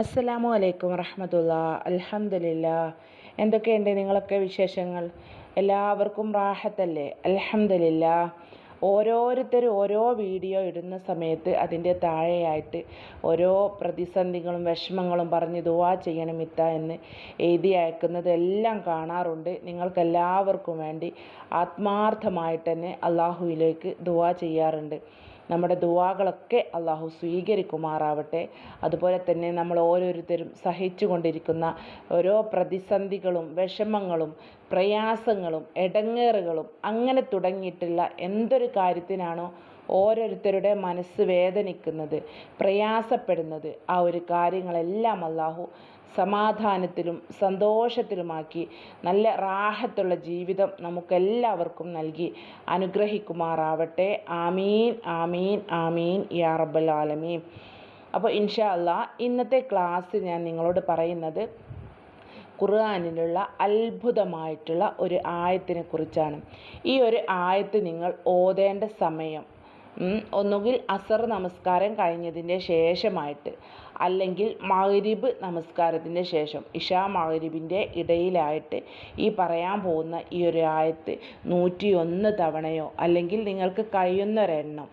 അസ്സലാമു അലൈക്കും വറഹമത്തുള്ള. അലഹമില്ല എന്തൊക്കെയുണ്ട് നിങ്ങളൊക്കെ വിശേഷങ്ങൾ? എല്ലാവർക്കും റാഹത്തല്ലേ? അലഹമില്ല ഓരോരുത്തരും ഓരോ വീഡിയോ ഇടുന്ന സമയത്ത് അതിന്റെ താഴെയായിട്ട് ഓരോ പ്രതിസന്ധികളും വിഷമങ്ങളും പറഞ്ഞ് ദുവാ ചെയ്യണം ഇത്ത എന്ന് എഴുതി അയക്കുന്നത് എല്ലാം കാണാറുണ്ട്. നിങ്ങൾക്കെല്ലാവർക്കും വേണ്ടി ആത്മാർത്ഥമായിട്ട് തന്നെ അള്ളാഹുവിലേക്ക് ദുവാ ചെയ്യാറുണ്ട്. നമ്മുടെ ദുവാകളൊക്കെ അള്ളാഹു സ്വീകരിക്കുമാറാവട്ടെ. അതുപോലെ തന്നെ നമ്മൾ ഓരോരുത്തരും സഹിച്ചുകൊണ്ടിരിക്കുന്ന ഓരോ പ്രതിസന്ധികളും വിഷമങ്ങളും പ്രയാസങ്ങളും ഇടങ്ങേറുകളും അങ്ങനെ തുടങ്ങിയിട്ടുള്ള എന്തൊരു കാര്യത്തിനാണോ ഓരോരുത്തരുടെ മനസ്സ് വേദനിക്കുന്നത് പ്രയാസപ്പെടുന്നത് ആ ഒരു കാര്യങ്ങളെല്ലാം അള്ളാഹു സമാധാനത്തിലും സന്തോഷത്തിലുമാക്കി നല്ല റാഹത്തുള്ള ജീവിതം നമുക്കെല്ലാവർക്കും നൽകി അനുഗ്രഹിക്കുമാറാവട്ടെ. ആമീൻ ആമീൻ ആമീൻ യാ റബ്ബൽ ആലമീൻ. അപ്പോൾ ഇൻഷാ അല്ലാ ഇന്നത്തെ ക്ലാസ് ഞാൻ നിങ്ങളോട് പറയുന്നത് ഖുർആാനിലുള്ള അത്ഭുതമായിട്ടുള്ള ഒരു ആയത്തിനെ കുറിച്ചാണ്. ഈ ഒരു ആയത്ത് നിങ്ങൾ ഓതേണ്ട സമയം ഒന്നുകിൽ അസർ നമസ്കാരം കഴിഞ്ഞതിന്റെ ശേഷമായിട്ട് അല്ലെങ്കിൽ മഗ്രിബ് നമസ്കാരത്തിന്റെ ശേഷം ഇഷാ മഗ്രിബിന്റെ ഇടയിലായിട്ട് ഈ പറയാൻ പോകുന്ന ഈ ഒരു ആയത്ത് നൂറ്റി ഒന്ന് തവണയോ അല്ലെങ്കിൽ നിങ്ങൾക്ക് കഴിയുന്നൊരെണ്ണം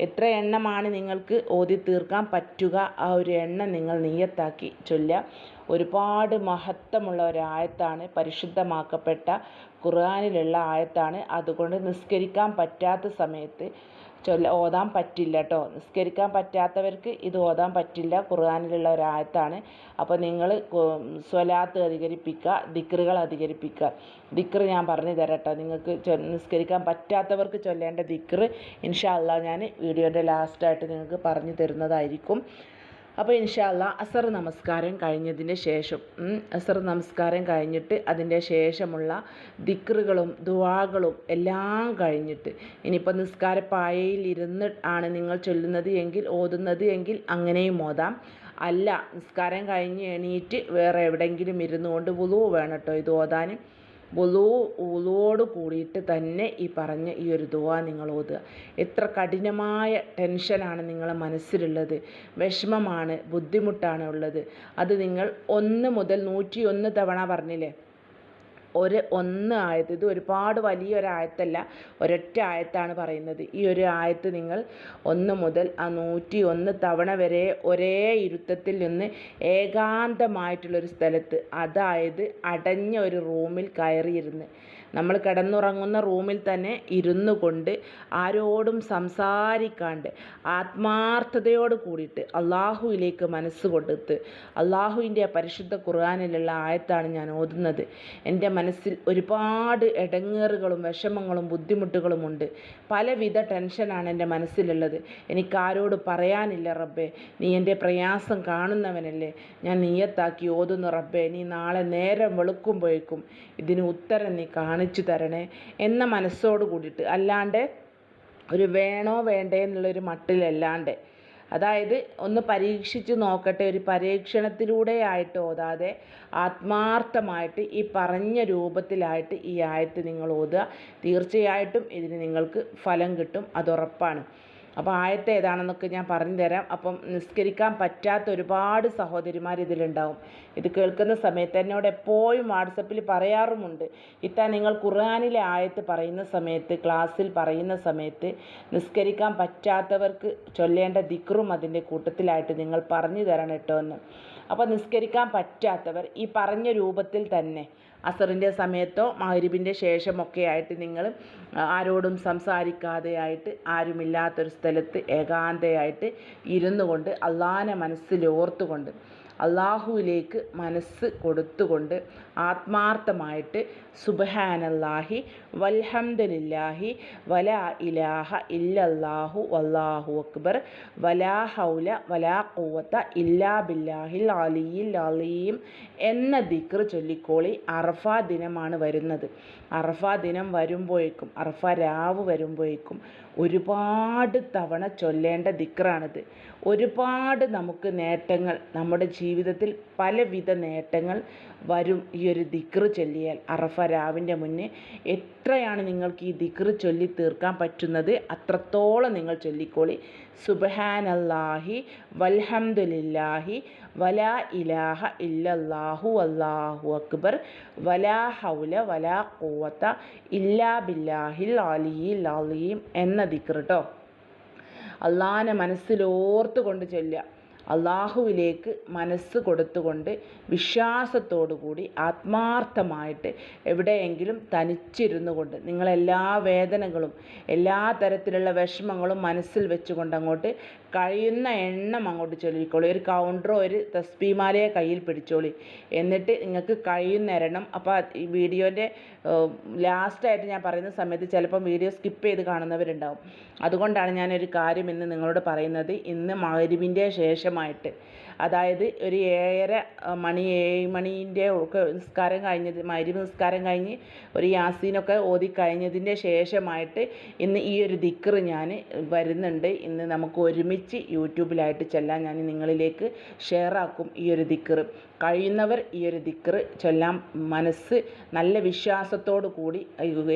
എത്ര എണ്ണമാണ് നിങ്ങൾക്ക് ഓതി തീർക്കാൻ പറ്റുക? ആ ഒരു എണ്ണം നിങ്ങൾ നീയത്താക്കി ചൊല്ലുക. ഒരുപാട് മഹത്വമുള്ള ഒരു ആയത്താണ് പരിശുദ്ധമാക്കപ്പെട്ട ഖുർആാനിലുള്ള ആയത്താണ്. അതുകൊണ്ട് നിസ്കരിക്കാൻ പറ്റാത്ത സമയത്ത് ചൊല്ല ഓതാൻ പറ്റില്ല കേട്ടോ നിസ്കരിക്കാൻ പറ്റാത്തവർക്ക് ഇത് ഓതാൻ പറ്റില്ല. ഖുർആാനിലുള്ള ഒരു ആയത്താണ് അപ്പോൾ നിങ്ങൾ സ്വലാത്ത് അധികരിപ്പിക്കുക ദിക്റുകൾ അധികരിപ്പിക്കുക. ദിക്റ് ഞാൻ പറഞ്ഞു തരാം കേട്ടോ നിങ്ങൾക്ക് നിസ്കരിക്കാൻ പറ്റാത്തവർക്ക് ചൊല്ലേണ്ട ദിക്റ് ഇൻഷാ അള്ളാഹ് ഞാൻ വീഡിയോന്റെ ലാസ്റ്റായിട്ട് നിങ്ങൾക്ക് പറഞ്ഞു തരുന്നതായിരിക്കും. അപ്പോൾ ഇൻഷാല്ല അസർ നമസ്കാരം കഴിഞ്ഞതിന് ശേഷം അസർ നമസ്കാരം കഴിഞ്ഞിട്ട് അതിന്റെ ശേഷമുള്ള ദിക്റുകളും ദുവാകളും എല്ലാം കഴിഞ്ഞിട്ട് ഇനിയിപ്പോൾ നിസ്കാരപ്പായയിൽ ഇരുന്ന് ആണ് നിങ്ങൾ ചൊല്ലുന്നത് എങ്കിൽ ഓതുന്നത് എങ്കിൽ അങ്ങനെയും ഓതാം. അല്ല നിസ്കാരം കഴിഞ്ഞ് എണീറ്റ് വേറെ എവിടെയെങ്കിലും ഇരുന്നുകൊണ്ട് വുളു വേണം കേട്ടോ ഇത് ഓതാനും വുളു വുളുവോട് കൂടിയിട്ട് തന്നെ ഈ പറഞ്ഞ ഈ ഒരു ദുവ നിങ്ങൾ ഓതുക. എത്ര കഠിനമായ ടെൻഷനാണ് നിങ്ങളെ മനസ്സിലുള്ളത്. വിഷമമാണ് ബുദ്ധിമുട്ടാണ് ഉള്ളത്. അത് നിങ്ങൾ ഒന്ന് മുതൽ നൂറ്റി ഒന്ന് തവണ പറഞ്ഞില്ലേ? ഒരു ഒന്ന് ആയത്ത് ഇത് ഒരുപാട് വലിയൊരായത്തല്ല ഒരൊറ്റ ആയത്താണ് പറയുന്നത്. ഈ ഒരു ആയത്ത് നിങ്ങൾ ഒന്ന് മുതൽ ആ നൂറ്റി ഒന്ന് തവണ വരെ ഒരേ ഇരുത്തത്തിൽ നിന്ന് ഏകാന്തമായിട്ടുള്ളൊരു സ്ഥലത്ത് അതായത് അടഞ്ഞ ഒരു റൂമിൽ കയറിയിരുന്ന്. നമ്മൾ കിടന്നുറങ്ങുന്ന റൂമിൽ തന്നെ ഇരുന്നു കൊണ്ട് ആരോടും സംസാരിക്കാണ്ട് ആത്മാർത്ഥതയോട് കൂടിയിട്ട് അള്ളാഹുവിലേക്ക് മനസ്സ് കൊടുത്ത് അള്ളാഹുവിന്റെ പരിശുദ്ധ ഖുർആാനിലുള്ള ആയത്താണ് ഞാൻ ഓതുന്നത്. എന്റെ മനസ്സിൽ ഒരുപാട് ഇടങ്ങേറുകളും വിഷമങ്ങളും ബുദ്ധിമുട്ടുകളും ഉണ്ട്. പലവിധ ടെൻഷനാണ് എന്റെ മനസ്സിലുള്ളത്. എനിക്കാരോട് പറയാനില്ല റബ്ബേ. നീ എന്റെ പ്രയാസം കാണുന്നവനല്ലേ. ഞാൻ നീയത്താക്കി ഓതുന്നു റബ്ബേ. നീ നാളെ നേരം വെളുക്കുമ്പോഴേക്കും ഇതിന് ഉത്തരം നീ കാണിച്ചു തരണേ എന്ന മനസ്സോട് കൂടിയിട്ട്. അല്ലാണ്ട് ഒരു വേണോ വേണ്ടേ എന്നുള്ളൊരു മട്ടിലല്ലാണ്ട്. അതായത് ഒന്ന് പരീക്ഷിച്ച് നോക്കട്ടെ ഒരു പരീക്ഷണത്തിലൂടെ ആയിട്ട് ഓതാതെ ആത്മാർത്ഥമായിട്ട് ഈ പറഞ്ഞ രൂപത്തിലായിട്ട് ഈ ആയത്ത് നിങ്ങൾ ഓതുക. തീർച്ചയായിട്ടും ഇതിന് നിങ്ങൾക്ക് ഫലം കിട്ടും അതുറപ്പാണ് അപ്പോൾ ആയത്ത് ഏതാണെന്നൊക്കെ ഞാൻ പറഞ്ഞു തരാം അപ്പം നിസ്കരിക്കാൻ പറ്റാത്ത ഒരുപാട് സഹോദരിമാർ ഇതിലുണ്ടാവും. ഇത് കേൾക്കുന്ന സമയത്ത് എന്നോട് എപ്പോഴും വാട്സപ്പിൽ പറയാറുമുണ്ട്. ഇത്ത നിങ്ങൾ ഖുർആാനിലെ ആയത്ത് പറയുന്ന സമയത്ത് ക്ലാസ്സിൽ പറയുന്ന സമയത്ത് നിസ്കരിക്കാൻ പറ്റാത്തവർക്ക് ചൊല്ലേണ്ട ദിക്റും അതിന്റെ കൂട്ടത്തിലായിട്ട് നിങ്ങൾ പറഞ്ഞു തരണം കേട്ടോ എന്ന്. അപ്പോൾ നിസ്കരിക്കാൻ പറ്റാത്തവർ ഈ പറഞ്ഞ രൂപത്തിൽ തന്നെ. അസറിന്റെ സമയത്തോ മഹരിബിന്റെ ശേഷമൊക്കെ ആയിട്ട് നിങ്ങൾ ആരോടും സംസാരിക്കാതെ ആയിട്ട് ആരുമില്ലാത്തൊരു സ്ഥലത്ത് ഏകാന്തയായിട്ട് ഇരുന്നു കൊണ്ട് അള്ളാനെ മനസ്സിൽ ഓർത്തുകൊണ്ട് അള്ളാഹുവിലേക്ക് മനസ്സ് കൊടുത്തുകൊണ്ട് ആത്മാർത്ഥമായിട്ട് സുബഹാനല്ലാഹി വൽഹംദലില്ലാഹി വല ഇലാഹ ഇല്ലല്ലാഹു വല്ലാഹു അക്ബർ വലാ ഹൗല വലാ കൂവത്ത ഇല്ലാ ബില്ലാഹിൽ അലിയിൽ അലീം എന്ന ദിക്ർ ചൊല്ലിക്കോളി അറഫ ദിനമാണ് വരുന്നത്. അറഫ ദിനം വരുമ്പോഴേക്കും അറഫ രാവ് വരുമ്പോഴേക്കും ഒരുപാട് തവണ ചൊല്ലേണ്ട ദിക്റാണിത്. ഒരുപാട് നമുക്ക് നേട്ടങ്ങൾ നമ്മുടെ ജീവിതത്തിൽ പലവിധ നേട്ടങ്ങൾ വരും. ഈ ഒരു ദിക്റ് ചൊല്ലിയാൽ അറഫ രാവിന്റെ മുന്നേ എത്രയാണ് നിങ്ങൾക്ക് ഈ ദിക്റ് ചൊല്ലി തീർക്കാൻ പറ്റുന്നത്? അത്രത്തോളം നിങ്ങൾ ചൊല്ലിക്കോളി. സുബഹാനല്ലാഹി വൽഹംദുലില്ലാഹി വലാ ഇലാഹ ഇല്ലല്ലാഹു അല്ലാഹു അക്ബർ വലാ ഹൗല വലാ കൂവത്ത ഇല്ലാ ബില്ലാഹിൽ അലിയിൽ അലീം എന്ന ദിക്റ് കേട്ടോ അള്ളാഹാനെ മനസ്സിലോർത്ത് കൊണ്ട് ചൊല്ലുക. അള്ളാഹുവിലേക്ക് മനസ്സ് കൊടുത്തുകൊണ്ട് കൂടി ആത്മാർത്ഥമായിട്ട് എവിടെയെങ്കിലും തനിച്ചിരുന്നു കൊണ്ട് നിങ്ങളെല്ലാ വേദനകളും എല്ലാ തരത്തിലുള്ള വിഷമങ്ങളും മനസ്സിൽ വെച്ചുകൊണ്ട് അങ്ങോട്ട് കഴിയുന്ന എണ്ണം അങ്ങോട്ട് ചൊല്ലിക്കോളി. ഒരു കൗണ്ടറോ ഒരു തസ്ബീമാലയെ കയ്യിൽ പിടിച്ചോളി. എന്നിട്ട് നിങ്ങൾക്ക് കഴിയുന്ന എണ്ണം അപ്പോൾ ഈ വീഡിയോന്റെ ലാസ്റ്റായിട്ട് ഞാൻ പറയുന്ന സമയത്ത് ചിലപ്പം വീഡിയോ സ്കിപ്പ് ചെയ്ത് കാണുന്നവരുണ്ടാവും. അതുകൊണ്ടാണ് ഞാനൊരു കാര്യം ഇന്ന് നിങ്ങളോട് പറയുന്നത്. ഇന്ന് മഹരിബിന്റെ ശേഷമായിട്ട് അതായത് ഒരു ഏഴര മണി ഏഴ് മണീന്റെ ഒക്കെ നിസ്കാരം കഴിഞ്ഞത് മഗ്‌രിബ് നിസ്കാരം കഴിഞ്ഞ് ഒരു യാസീനൊക്കെ ഓതി കഴിഞ്ഞതിന്റെ ശേഷമായിട്ട് ഇന്ന് ഈ ഒരു ദിക്കറ് ഞാൻ വരുന്നുണ്ട്. ഇന്ന് നമുക്ക് ഒരുമിച്ച് യൂട്യൂബിലായിട്ട് ചെല്ലാൻ ഞാൻ നിങ്ങളിലേക്ക് ഷെയർ ആക്കും ഈ ഒരു ദിക്കറ് കഴിയുന്നവർ ഈ ഒരു ദിക്കറ് ചൊല്ലാൻ മനസ്സ് നല്ല വിശ്വാസത്തോടു കൂടി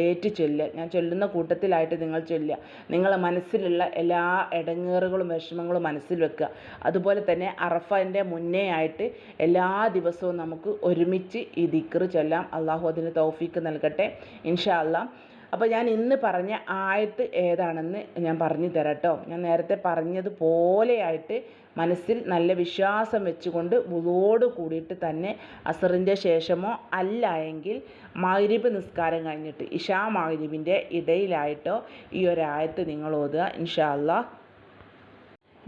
ഏറ്റു ചൊല്ലുക. ഞാൻ ചൊല്ലുന്ന കൂട്ടത്തിലായിട്ട് നിങ്ങൾ ചൊല്ലുക. നിങ്ങളെ മനസ്സിലുള്ള എല്ലാ ഇടങ്ങേറുകളും വിഷമങ്ങളും മനസ്സിൽ വെക്കുക. അതുപോലെ തന്നെ അറഫന്റെ മുന്നേ ആയിട്ട് എല്ലാ ദിവസവും നമുക്ക് ഒരുമിച്ച് ഈ ദിക്ർ ചൊല്ലാം. അള്ളാഹു അതിന് തൗഫീക്ക് നൽകട്ടെ. ഇൻഷാ അല്ലാ അപ്പോൾ ഞാൻ ഇന്ന് പറഞ്ഞ ആയത്ത് ഏതാണെന്ന് ഞാൻ പറഞ്ഞു തരാട്ടോ. ഞാൻ നേരത്തെ പറഞ്ഞതുപോലെയായിട്ട് മനസ്സിൽ നല്ല വിശ്വാസം വെച്ചുകൊണ്ട് വുളുവോട് കൂടിയിട്ട് തന്നെ അസറിന്റെ ശേഷമോ അല്ല എങ്കിൽ മഗ്‌രിബ് നിസ്കാരം കഴിഞ്ഞിട്ട് ഇഷാ മഗ്‌രിബിന്റെ ഇടയിലായിട്ടോ ഈ ആയത്ത് നിങ്ങൾ ഓതുക. ഇൻഷാ അല്ലാഹ്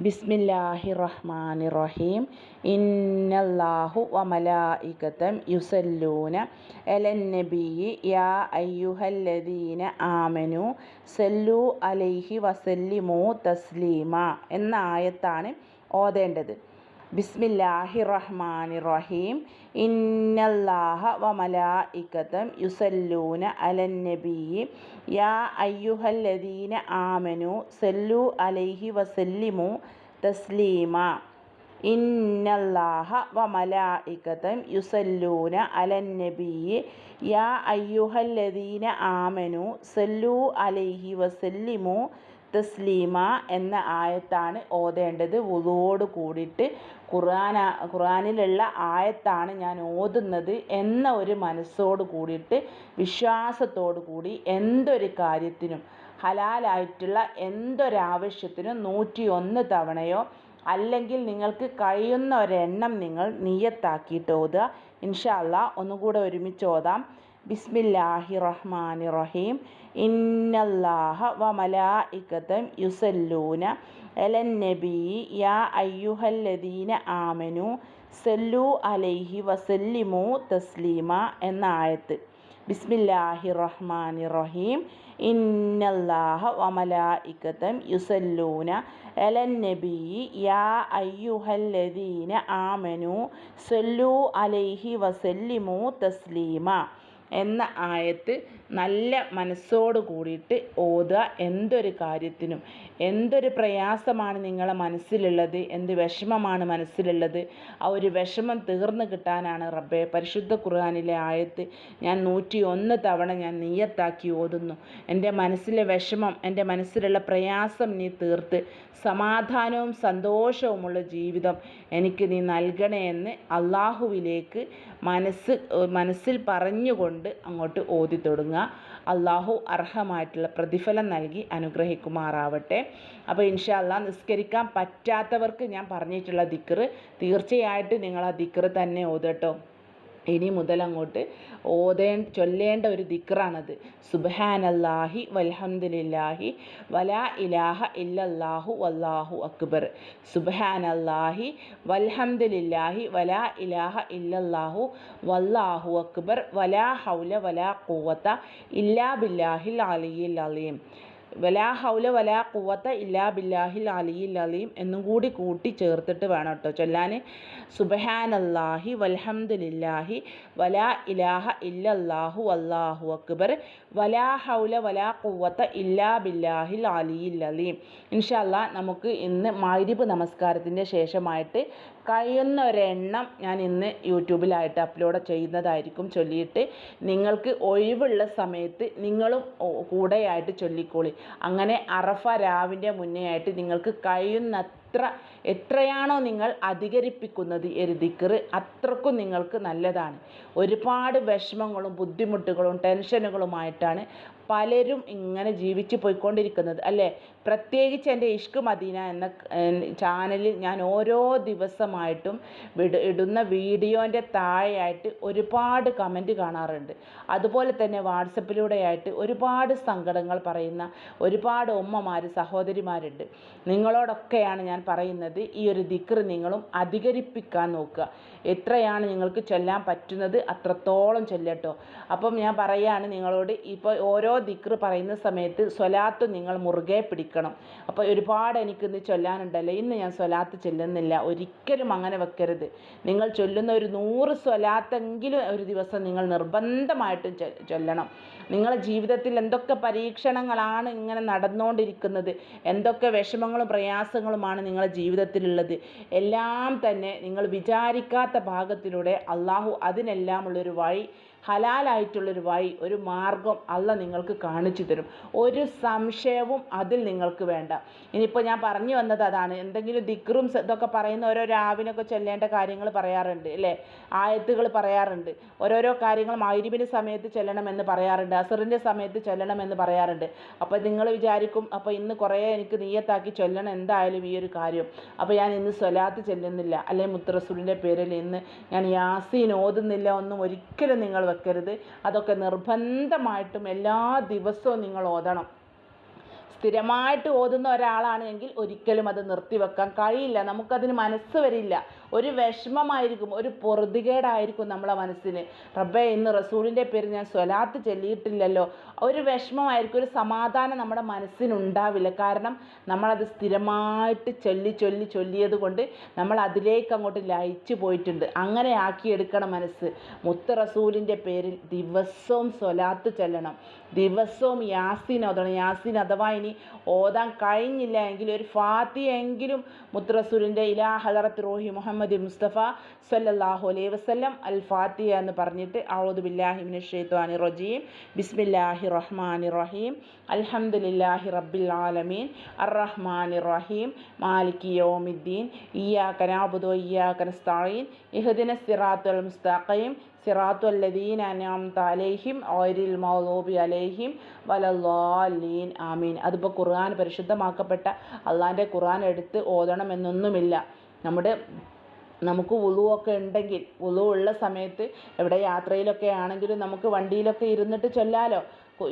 ബിസ്മില്ലാഹി റഹ്മാനി റഹീം ഇന്നല്ലാഹു വമലായികതം യുസല്ലൂന എലൻ നബിയി യാ അയ്യുഹല്ലദീന ആമനു സല്ലു അലൈഹി വസല്ലിമു തസ്ലീമ. എന്ന ആയത്താണ് ഓതേണ്ടത്. ബിസ്മില്ലാഹി റഹ്മാനി റഹീം ഇന്നല്ലാഹ വമലായികതം യുസല്ലൂന അലൻ നബിയി. യാ അയ്യുഹല്ലദീന ആമനു സല്ലു അലൈഹി വസല്ലിമു തസ്ലീമ. ഇന്നല്ലാഹ വമലായികതം യുസല്ലൂന അലൻ നബിയി. യാ അയ്യുഹല്ലദീന ആമനു സല്ലു അലൈഹി വസല്ലിമു തസ്ലീമ എന്ന ആയത്താണ് ഓതേണ്ടത്. വുളുവോട് കൂടിയിട്ട് ഖുർആൻ ഖുർആനിലുള്ള ആയത്താണ് ഞാൻ ഓതുന്നത് എന്ന ഒരു മനസ്സോട് കൂടിയിട്ട് വിശ്വാസത്തോടു കൂടി എന്തൊരു കാര്യത്തിനും ഹലാലായിട്ടുള്ള എന്തൊരാവശ്യത്തിനും നൂറ്റി ഒന്ന് തവണയോ അല്ലെങ്കിൽ നിങ്ങൾക്ക് കഴിയുന്ന ഒരെണ്ണം നിങ്ങൾ നീയത്താക്കിയിട്ട് ഓതുക. ഇൻഷാല്ല ഒന്നുകൂടെ ഒരുമിച്ച് ഓതാം. ബിസ്മില്ലാഹി റഹ്മാനി റഹീം ഇന്നല്ലാഹ വമലായികതം യുസല്ലൂന എലൻ നബി. യാ അയ്യുഹല്ലദീന ആമനു സല്ലു അലൈഹി വസല്ലിമു തസ്ലീമ എന്ന ആയത്ത്. ബിസ്മില്ലാഹി റഹ്മാനി റഹീം ഇന്നല്ലാഹ വമലായികതം യുസല്ലൂന എലൻ നബി. യാ അയ്യുഹല്ലദീന ആമനു സല്ലു അലൈഹി വസല്ലിമു തസ്ലീമ. എന്ന ആയത്ത് നല്ല മനസ്സോട് കൂടിയിട്ട് ഓതുക. എന്തൊരു കാര്യത്തിനും എന്തൊരു പ്രയാസമാണ് നിങ്ങളെ മനസ്സിലുള്ളത് എന്ത് വിഷമമാണ് മനസ്സിലുള്ളത്. ആ ഒരു വിഷമം തീർന്നു കിട്ടാനാണ് റബ്ബെ. പരിശുദ്ധ ഖുർആനിലെ ആയത്ത് ഞാൻ നൂറ്റി തവണ ഞാൻ നീയത്താക്കി ഓതുന്നു. എന്റെ മനസ്സിലെ വിഷമം എന്റെ മനസ്സിലുള്ള പ്രയാസം നീ തീർത്ത്. സമാധാനവും സന്തോഷവുമുള്ള ജീവിതം എനിക്ക് നീ നൽകണേ എന്ന് അള്ളാഹുവിലേക്ക് മനസ്സ് മനസ്സിൽ പറഞ്ഞുകൊണ്ട് അങ്ങോട്ട് ഓതി തുടങ്ങുക. അള്ളാഹു അർഹമായിട്ടുള്ള പ്രതിഫലം നൽകി അനുഗ്രഹിക്കുമാറാവട്ടെ. അപ്പോൾ ഇൻഷാ അല്ലാ നിസ്കരിക്കാൻ പറ്റാത്തവർക്ക് ഞാൻ പറഞ്ഞിട്ടുള്ള ദിക്കറ് തീർച്ചയായിട്ടും നിങ്ങൾ ആ ദിക്കറ് തന്നെ ഓതട്ടോ ഇനി മുതൽ അങ്ങോട്ട് ഓതേ ചൊല്ലേണ്ട ഒരു ദിക്റാണത്. സുബ്ഹാനല്ലാഹി വൽഹംദുലില്ലാഹി വലാ ഇലാഹ ഇല്ലല്ലാഹു വല്ലാഹു അക്ബർ. സുബ്ഹാനല്ലാഹി വൽഹംദുലില്ലാഹി വലാ ഇലാഹ ഇല്ലല്ലാഹു വല്ലാഹു അക്ബർ. വലാ ഹൗല വലാ ഖുവത ഇല്ലാ ബില്ലാഹിൽ അലിയിൽ അലീം. വലാ ഹൗല വലാ കുവത്ത ഇല്ലാ ബില്ലാഹിൽ അലിയിൽ അലീം എന്നും കൂടി കൂട്ടി ചേർത്തിട്ട് വേണം കേട്ടോ. ചൊല്ലാൻ സുബഹാനല്ലാഹി വൽഹംദുലില്ലാഹി വലാ ഇലാഹ ഇല്ലല്ലാഹു അല്ലാഹു അക്ബർ. വലാ ഹൗല വലാ കുവത്ത ഇല്ലാ ബില്ലാഹിൽ അലിയിൽ അലീം. ഇൻഷല്ല നമുക്ക് ഇന്ന് മൈരിബ് നമസ്കാരത്തിന്റെ ശേഷമായിട്ട് കഴിയുന്ന ഒരെണ്ണം ഞാൻ ഇന്ന് യൂട്യൂബിലായിട്ട് അപ്ലോഡ് ചെയ്യുന്നതായിരിക്കും ചൊല്ലിയിട്ട് നിങ്ങൾക്ക് ഒഴിവുള്ള സമയത്ത് നിങ്ങളും കൂടെയായിട്ട് ചൊല്ലിക്കോളി. അങ്ങനെ അറഫ രാവിന്റെ മുന്നേ ആയിട്ട് നിങ്ങൾക്ക് കഴിയുന്നത്ര എത്രയാണോ നിങ്ങൾ അധികരിപ്പിക്കുന്നത് ഒരു ദിക്റ് അത്രക്കും നിങ്ങൾക്ക് നല്ലതാണ്. ഒരുപാട് വിഷമങ്ങളും ബുദ്ധിമുട്ടുകളും ടെൻഷനുകളുമായിട്ടാണ് പലരും ഇങ്ങനെ ജീവിച്ചു പോയിക്കൊണ്ടിരിക്കുന്നത് അല്ലേ? പ്രത്യേകിച്ച് എന്റെ ഇഷ്ക് മദീന എന്ന ചാനലിൽ ഞാൻ ഓരോ ദിവസമായിട്ടും വിട ഇടുന്ന വീഡിയോന്റെ താഴെയായിട്ട് ഒരുപാട് കമന്റ് കാണാറുണ്ട്. അതുപോലെ തന്നെ വാട്സപ്പിലൂടെയായിട്ട് ഒരുപാട് സങ്കടങ്ങൾ പറയുന്ന ഒരുപാട് ഉമ്മമാർ സഹോദരിമാരുണ്ട്. നിങ്ങളോടൊക്കെയാണ് ഞാൻ പറയുന്നത്. ഈ ഒരു ദിക്ർ നിങ്ങളും അധികരിപ്പിക്കാൻ നോക്കുക. എത്രയാണ് നിങ്ങൾക്ക് ചൊല്ലാൻ പറ്റുന്നത് അത്രത്തോളം ചൊല്ലട്ടോ. അപ്പം ഞാൻ പറയുകയാണ് നിങ്ങളോട് ഇപ്പോൾ ഓരോ ദിക്ർ പറയുന്ന സമയത്ത് സ്വലാത്ത് നിങ്ങൾ മുറുകെ പിടിക്കണം. അപ്പോൾ ഒരുപാട് എനിക്കിന്ന് ചൊല്ലാനുണ്ടല്ലോ. ഇന്ന് ഞാൻ സ്വലാത്ത് ചൊല്ലുന്നില്ല. ഒരിക്കലും അങ്ങനെ വെക്കരുത്. നിങ്ങൾ ചൊല്ലുന്ന ഒരു നൂറ് സ്വലാത്തെങ്കിലും ഒരു ദിവസം നിങ്ങൾ നിർബന്ധമായിട്ടും ചൊല്ലണം. നിങ്ങളുടെ ജീവിതത്തിൽ എന്തൊക്കെ പരീക്ഷണങ്ങളാണ് ഇങ്ങനെ നടന്നുകൊണ്ടിരിക്കുന്നത് എന്തൊക്കെ വിഷമങ്ങളും പ്രയാസങ്ങളുമാണ് നിങ്ങളുടെ ജീവിതത്തിലുള്ളത്? എല്ലാം തന്നെ നിങ്ങൾ വിചാരിക്കാത്ത ഭാഗത്തിലൂടെ അള്ളാഹു അതിനെല്ലാമുള്ളൊരു വഴി ഹലാലായിട്ടുള്ളൊരു വഴി ഒരു മാർഗം അല്ല നിങ്ങൾക്ക് കാണിച്ചു തരും. ഒരു സംശയവും അതിൽ നിങ്ങൾക്ക് വേണ്ട. ഇനിയിപ്പോൾ ഞാൻ പറഞ്ഞു വന്നത് അതാണ്. എന്തെങ്കിലും ദിക്റും ഇതൊക്കെ പറയുന്ന ഓരോ രാവിനൊക്കെ ചെല്ലേണ്ട കാര്യങ്ങൾ പറയാറുണ്ട് അല്ലേ? ആയത്തുകൾ പറയാറുണ്ട്. ഓരോരോ കാര്യങ്ങൾ മൈരിബിന്റെ സമയത്ത് ചെല്ലണമെന്ന് പറയാറുണ്ട് അസറിന്റെ സമയത്ത് ചെല്ലണമെന്ന് പറയാറുണ്ട്. അപ്പോൾ നിങ്ങൾ വിചാരിക്കും അപ്പോൾ ഇന്ന് കുറേ എനിക്ക് നീയത്താക്കി ചൊല്ലണം എന്തായാലും ഈ ഒരു കാര്യം. അപ്പോൾ ഞാൻ ഇന്ന് സ്വലാത്ത് ചെല്ലുന്നില്ല. അല്ലെങ്കിൽ മുത്തറസൂലിന്റെ പേരിൽ ഇന്ന് ഞാൻ യാസീൻ ഓതുന്നില്ല ഒന്നും ഒരിക്കലും നിങ്ങൾ വെക്കരുത്. അതൊക്കെ നിർബന്ധമായിട്ടും എല്ലാ ദിവസവും നിങ്ങൾ ഓതണം. സ്ഥിരമായിട്ട് ഓതുന്ന ഒരാളാണ് എങ്കിൽ ഒരിക്കലും അത് നിർത്തിവെക്കാൻ കഴിയില്ല. നമുക്കതിന് മനസ്സ് വരില്ല. ഒരു വിഷമമായിരിക്കും ഒരു പൊറുതികേടായിരിക്കും നമ്മളെ മനസ്സിന്. റബ്ബേ ഇന്ന് റസൂലിന്റെ പേര് ഞാൻ സ്വലാത്ത് ചൊല്ലിയിട്ടില്ലല്ലോ. ഒരു വിഷമമായിരിക്കും ഒരു സമാധാനം നമ്മുടെ മനസ്സിനുണ്ടാവില്ല. കാരണം നമ്മളത് സ്ഥിരമായിട്ട് ചൊല്ലി ചൊല്ലി ചൊല്ലിയത് കൊണ്ട് നമ്മൾ അതിലേക്ക് അങ്ങോട്ട് ലയിച്ചു പോയിട്ടുണ്ട്. അങ്ങനെ ആക്കിയെടുക്കണം മനസ്സ്. മുത്ത് റസൂലിന്റെ പേരിൽ ദിവസവും സ്വലാത്ത് ചെല്ലണം. ദിവസവും യാസീൻ ഓതണം. യാസീൻ അഥവാ ഇനി ഓതാൻ കഴിഞ്ഞില്ല എങ്കിൽ ഒരു ഫാത്തിയെങ്കിലും മുത്ത് റസൂലിന്റെ ഇലാ ഹദറത്ത് റോഹി മുഹമ്മദ് മുസ്തഫ സല്ലല്ലാഹു അലൈഹി വസ്ലം അൽ ഫാത്തിയ എന്ന് പറഞ്ഞിട്ട് ഔദു ബില്ലാഹി ഷെയ്ത്വാനി റജീം. ബിസ്മില്ലാഹി റഹ്മാനി റഹീം. അൽഹംദുലില്ലാഹി റബ്ബിൽ ആലമീൻ. അർ റഹ്മാനി റഹീം. മാലികി യോമിദ്ദീൻ. ഇയ്യാക കനാബുദോ ഇയാ നസ്തഈൻ. ഇഹദിന സിറാത്തുൽ മുസ്തഖീം. സിറാത്തു അല്ലദീൻ അൻഅംത അലൈഹിം മൗലൂബി അലേഹിം അലൈഹിം വലല്ലാലീൻ ആമീൻ. അതിപ്പോൾ ഖുർആൻ പരിശുദ്ധമാക്കപ്പെട്ട അള്ളാന്റെ ഖുർആൻ എടുത്ത് ഓതണമെന്നൊന്നുമില്ല. നമ്മുടെ നമുക്ക് ഉളുവൊക്കെ ഉണ്ടെങ്കിൽ ഉളു ഉള്ള സമയത്ത് എവിടെ യാത്രയിലൊക്കെ ആണെങ്കിലും നമുക്ക് വണ്ടിയിലൊക്കെ ഇരുന്നിട്ട് ചൊല്ലാലോ.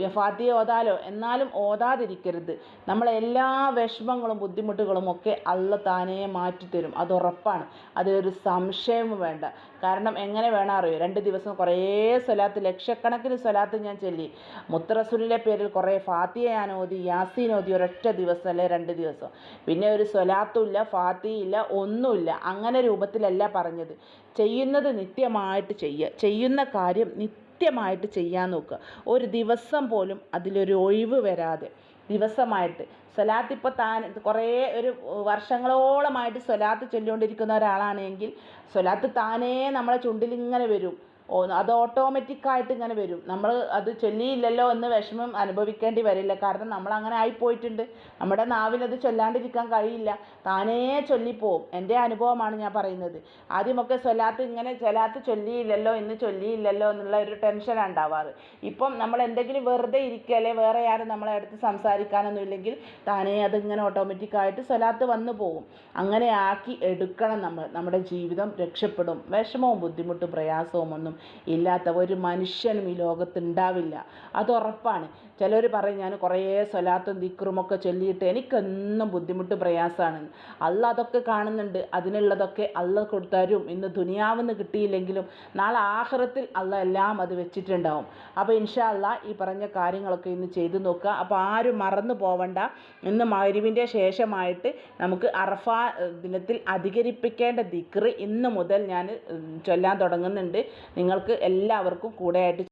ഫാത്തിഹ ഓതാലോ? എന്നാലും ഓതാതിരിക്കരുത്. നമ്മളെ എല്ലാ വിഷമങ്ങളും ബുദ്ധിമുട്ടുകളും ഒക്കെ അള്ള താനേ മാറ്റിത്തരും. അത് ഉറപ്പാണ്. അതിലൊരു സംശയവും വേണ്ട. കാരണം എങ്ങനെ വേണം അറിയോ? രണ്ട് ദിവസം കുറേ സ്വലാത്ത് ലക്ഷക്കണക്കിന് സ്വലാത്ത് ഞാൻ ചൊല്ലി. മുത്തറസുലിന്റെ പേരിൽ കുറേ ഫാത്തിയ ഞാൻ ഓതി യാസീൻ ഓതി ഒരൊറ്റ ദിവസം അല്ലെ രണ്ട് ദിവസം. പിന്നെ ഒരു സ്വലാത്തും ഇല്ല ഫാത്തിയില്ല ഒന്നുമില്ല അങ്ങനെ രൂപത്തിലല്ല പറഞ്ഞത്. ചെയ്യുന്നത് നിത്യമായിട്ട് ചെയ്യുക. ചെയ്യുന്ന കാര്യം നിത്യമായിട്ട് ചെയ്യാൻ നോക്കുക. ഒരു ദിവസം പോലും അതിലൊരു ഒഴിവ് വരാതെ ദിവസമായിട്ട്. സ്വലാത്ത് ഇപ്പോൾ താൻ കുറേ ഒരു വർഷങ്ങളോളമായിട്ട് സ്വലാത്ത് ചൊല്ലിക്കൊണ്ടിരിക്കുന്ന ഒരാളാണെങ്കിൽ സ്വലാത്ത് താനേ നമ്മളെ ചുണ്ടിലിങ്ങനെ വരും. അത് ഓട്ടോമാറ്റിക്കായിട്ട് ഇങ്ങനെ വരും. നമ്മൾ അത് ചൊല്ലിയില്ലല്ലോ എന്ന് വിഷമം അനുഭവിക്കേണ്ടി വരില്ല. കാരണം നമ്മൾ അങ്ങനെ ആയിപ്പോയിട്ടുണ്ട് നമ്മുടെ നാവിനത് ചൊല്ലാണ്ടിരിക്കാൻ കഴിയില്ല. താനേ ചൊല്ലിപ്പോവും. എന്റെ അനുഭവമാണ് ഞാൻ പറയുന്നത്. ആദ്യമൊക്കെ സ്വലാത്ത് ഇങ്ങനെ സ്വലാത്ത് ചൊല്ലിയില്ലല്ലോ ഇന്ന് ചൊല്ലിയില്ലല്ലോ എന്നുള്ള ഒരു ടെൻഷനാണ് ഉണ്ടാവാറ്. ഇപ്പം നമ്മൾ എന്തെങ്കിലും വെറുതെ ഇരിക്കുക അല്ലെ വേറെ ആരും നമ്മളെ അടുത്ത് സംസാരിക്കാനൊന്നും ഇല്ലെങ്കിൽ താനേ അതിങ്ങനെ ഓട്ടോമാറ്റിക്കായിട്ട് സ്വലാത്ത് വന്നു പോകും അങ്ങനെ ആക്കി എടുക്കണം നമ്മൾ. നമ്മുടെ ജീവിതം രക്ഷപ്പെടും. വിഷമവും ബുദ്ധിമുട്ടും പ്രയാസവും ഒന്നും ഇല്ലാത്ത ഒരു മനുഷ്യനും ഈ ലോകത്ത് ഉണ്ടാവില്ല അത് ഉറപ്പാണ്. ചിലർ പറയും ഞാൻ കുറേ സ്വലാത്തും ദിക്റുമൊക്കെ ചൊല്ലിയിട്ട് എനിക്കെന്നും ബുദ്ധിമുട്ട് പ്രയാസമാണ്. അല്ല അതൊക്കെ കാണുന്നുണ്ട്. അതിനുള്ളതൊക്കെ അല്ല കൊടുത്തരും. ഇന്ന് ദുനിയാവെന്ന് കിട്ടിയില്ലെങ്കിലും നാളെ ആഹ്റത്തിൽ അല്ല എല്ലാം അത് വെച്ചിട്ടുണ്ടാവും. അപ്പോൾ ഇൻഷാ അല്ല ഈ പറഞ്ഞ കാര്യങ്ങളൊക്കെ ഇന്ന് ചെയ്തു നോക്കുക. അപ്പോൾ ആരും മറന്നു പോവണ്ട. ഇന്ന് മരുവിന്റെ ശേഷമായിട്ട് നമുക്ക് അറഫ ദിനത്തിൽ അധികരിപ്പിക്കേണ്ട ദിക്റ് ഇന്ന് മുതൽ ഞാൻ ചൊല്ലാൻ തുടങ്ങുന്നുണ്ട്. നിങ്ങൾക്ക് എല്ലാവർക്കും കൂടെയായിട്ട്